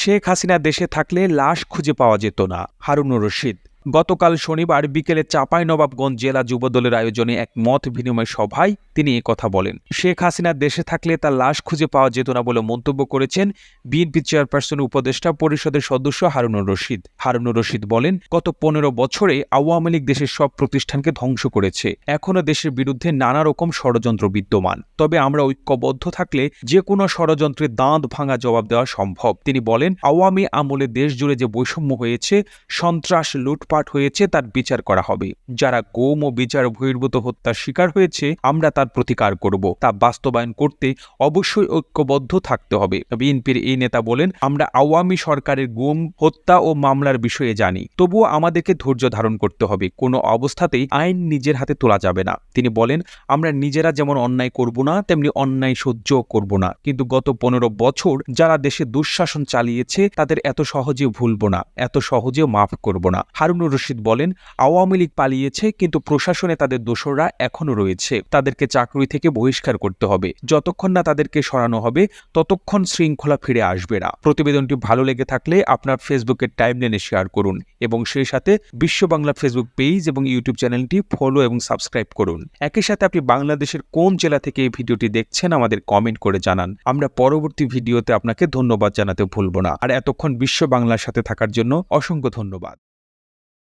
শেখ হাসিনা দেশে থাকলে লাশ খুঁজে পাওয়া যেত না হারুনুর রশিদ। গতকাল শনিবার বিকেলে চাঁপাইনবাবগঞ্জ জেলা যুবদলের আয়োজনে এক মত বিনিময় সভায় তিনি কথা বলেন। শেখ হাসিনা দেশে থাকলে তার লাশ খুঁজে পাওয়া যেত না বলে মন্তব্য করেছেন বিএনপি চেয়ারপারসন উপদেষ্টা পরিষদের সদস্য হারুনুর রশিদ। হারুনুর রশিদ বলেন, গত পনেরো বছরে আওয়ামী লীগ দেশের সব প্রতিষ্ঠানকে ধ্বংস করেছে। এখনও দেশের বিরুদ্ধে নানা রকম ষড়যন্ত্র বিদ্যমান। তবে আমরা ঐক্যবদ্ধ থাকলে যে কোনো ষড়যন্ত্রের দাঁত ভাঙা জবাব দেওয়া সম্ভব। তিনি বলেন, আওয়ামী আমলে দেশ জুড়ে যে বৈষম্য হয়েছে, সন্ত্রাস, লুটপাট হয়েছে, তার বিচার করা হবে। যারা গোম ও বিচার বহির্ভূত হত্যার শিকার হয়েছে, আমরা তার প্রতিকার করব। তা বাস্তবায়ন করতে অবশ্যই ঐক্যবদ্ধ থাকতে হবে। বিএনপির এই নেতা বলেন, আমরা আওয়ামী সরকারের গুম, হত্যা ও মামলার বিষয়ে জানি। তবুও আমাদেরকে ধৈর্য ধারণ করতে হবে। কোনো অবস্থাতেই আইন নিজের হাতে তোলা যাবে না। তিনি বলেন, আমরা নিজেরা যেমন অন্যায় করব না, তেমনি অন্যায় সহ্য করব না। কিন্তু গত পনেরো বছর যারা দেশে দুঃশাসন চালিয়েছে, তাদের এত সহজে ভুলব না, এত সহজে মাফ করব না। হারুনুর রশিদ বলেন, আওয়ামী লীগ পালিয়েছে, কিন্তু প্রশাসনে তাদের দোসররা এখনও রয়েছে। তাদেরকে চাকরি থেকে বহিষ্কার করতে হবে। যতক্ষণ না তাদেরকে সরানো হবে, ততক্ষণ শৃঙ্খলা ফিরে আসবে না। প্রতিবেদনটি ভালো লেগে থাকলে আপনার ফেসবুকের টাইমলাইনে শেয়ার করুন এবং সেই সাথে বিশ্ব বাংলা ফেসবুক পেজ এবং ইউটিউব চ্যানেলটি ফলো এবং সাবস্ক্রাইব করুন। একই সাথে আপনি বাংলাদেশের কোন জেলা থেকে এই ভিডিওটি দেখছেন, আমাদের কমেন্ট করে জানান। আমরা পরবর্তী ভিডিওতে আপনাকে ধন্যবাদ জানাতে ভুলব না। আর এতক্ষণ বিশ্ব বাংলার সাথে থাকার জন্য অসংখ্য ধন্যবাদ।